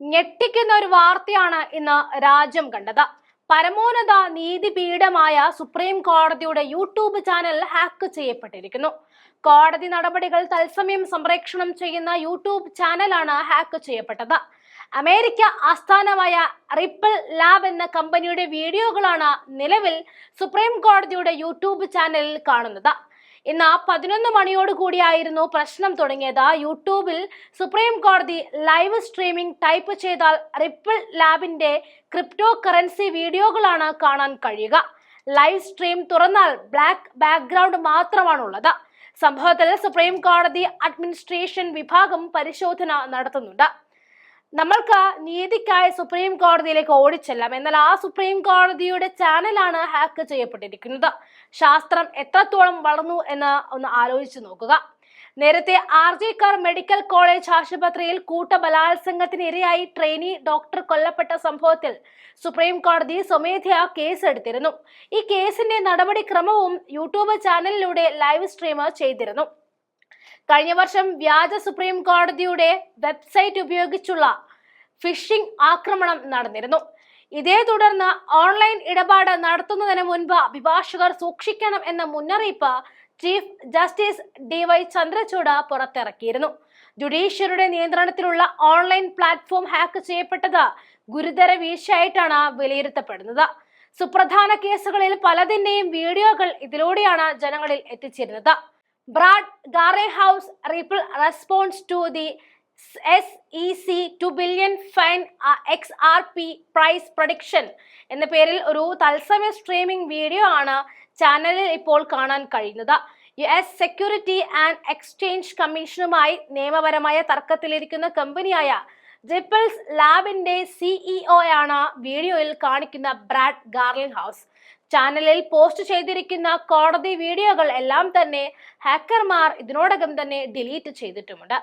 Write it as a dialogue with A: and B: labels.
A: ഞെട്ടിക്കുന്ന ഒരു വാർത്തയാണ് ഇന്ന് രാജ്യം കണ്ടത്. പരമോന്നത നീതിപീഠമായ സുപ്രീം കോടതിയുടെ യൂട്യൂബ് ചാനൽ ഹാക്ക് ചെയ്യപ്പെട്ടിരിക്കുന്നു. കോടതി നടപടികൾ തത്സമയം സംപ്രേക്ഷണം ചെയ്യുന്ന യൂട്യൂബ് ചാനലാണ് ഹാക്ക് ചെയ്യപ്പെട്ടത്. അമേരിക്ക ആസ്ഥാനമായ റിപ്പിൾ ലാബ് എന്ന കമ്പനിയുടെ വീഡിയോകളാണ് നിലവിൽ സുപ്രീം കോടതിയുടെ യൂട്യൂബ് ചാനലിൽ കാണുന്നത്. ഇന്ന് പതിനൊന്ന് മണിയോട് കൂടിയായിരുന്നു പ്രശ്നം തുടങ്ങിയത്. യൂട്യൂബിൽ സുപ്രീം കോടതി ലൈവ് സ്ട്രീമിംഗ് ടൈപ്പ് ചെയ്താൽ റിപ്പിൾ ലാബിന്റെ ക്രിപ്റ്റോ കറൻസി വീഡിയോകളാണ് കാണാൻ കഴിയുക. ലൈവ് സ്ട്രീം തുറന്നാൽ ബ്ലാക്ക് ബാക്ക്ഗ്രൗണ്ട് മാത്രമാണുള്ളത്. സംഭവത്തിൽ സുപ്രീം കോടതി അഡ്മിനിസ്ട്രേഷൻ വിഭാഗം പരിശോധന നടത്തുന്നുണ്ട്. നമ്മൾക്ക് നീതിക്കായി സുപ്രീം കോടതിയിലേക്ക് ഓടിച്ചെല്ലാം. എന്നാൽ ആ സുപ്രീം കോടതിയുടെ ചാനലാണ് ഹാക്ക് ചെയ്യപ്പെട്ടിരിക്കുന്നത്. ശാസ്ത്രം എത്രത്തോളം വളർന്നു എന്ന് ഒന്ന് ആലോചിച്ചു നോക്കുക. നേരത്തെ R G Kar medical college ആശുപത്രിയിൽ കൂട്ട ബലാത്സംഗത്തിനിരയായി ട്രെയിനി ഡോക്ടർ കൊല്ലപ്പെട്ട സംഭവത്തിൽ സുപ്രീം കോടതി സ്വമേധയാ കേസ് എടുത്തിരുന്നു ഈ കേസിന്റെ നടപടിക്രമവും യൂട്യൂബ് ചാനലിലൂടെ ലൈവ് സ്ട്രീം ചെയ്തിരുന്നു. കഴിഞ്ഞ വർഷം വ്യാജ സുപ്രീം കോടതിയുടെ വെബ്സൈറ്റ് ഉപയോഗിച്ചുള്ള ഫിഷിംഗ് ആക്രമണം നടന്നിരുന്നു. ഇതേ തുടർന്ന് ഓൺലൈൻ ഇടപാട് നടത്തുന്നതിന് മുൻപ് അഭിഭാഷകർ സൂക്ഷിക്കണം എന്ന മുന്നറിയിപ്പ് chief justice D Y Chandrachud പുറത്തിറക്കിയിരുന്നു. ജുഡീഷ്യറിയുടെ നിയന്ത്രണത്തിലുള്ള ഓൺലൈൻ പ്ലാറ്റ്ഫോം ഹാക്ക് ചെയ്യപ്പെട്ടത് ഗുരുതര വീഴ്ചയായിട്ടാണ് വിലയിരുത്തപ്പെടുന്നത്. സുപ്രധാന കേസുകളിൽ പലതിന്റെയും വീഡിയോകൾ ഇതിലൂടെയാണ് ജനങ്ങളിൽ എത്തിച്ചിരുന്നത്. Brad Garlinghouse House the S E C two billion fine X R P price prediction എന്ന പേരിൽ ഒരു തത്സമയ സ്ട്രീമിംഗ് വീഡിയോ ആണ് ചാനലിൽ ഇപ്പോൾ കാണാൻ കഴിയുന്നത്. U S security and exchange കമ്മീഷനുമായി നിയമപരമായ തർക്കത്തിലിരിക്കുന്ന കമ്പനിയായ ജിപ്പിൾസ് ലാബിന്റെ സിഇഒ ആണ് വീഡിയോയിൽ കാണിക്കുന്ന ബ്രാഡ് ഗാർലിൻ ഹൗസ് ചാനലിൽ പോസ്റ്റ് ചെയ്തിരിക്കുന്ന കോടതി വീഡിയോകൾ എല്ലാം തന്നെ ഹാക്കർമാർ ഇതിനോടകം തന്നെ ഡിലീറ്റ് ചെയ്തിട്ടുമുണ്ട്.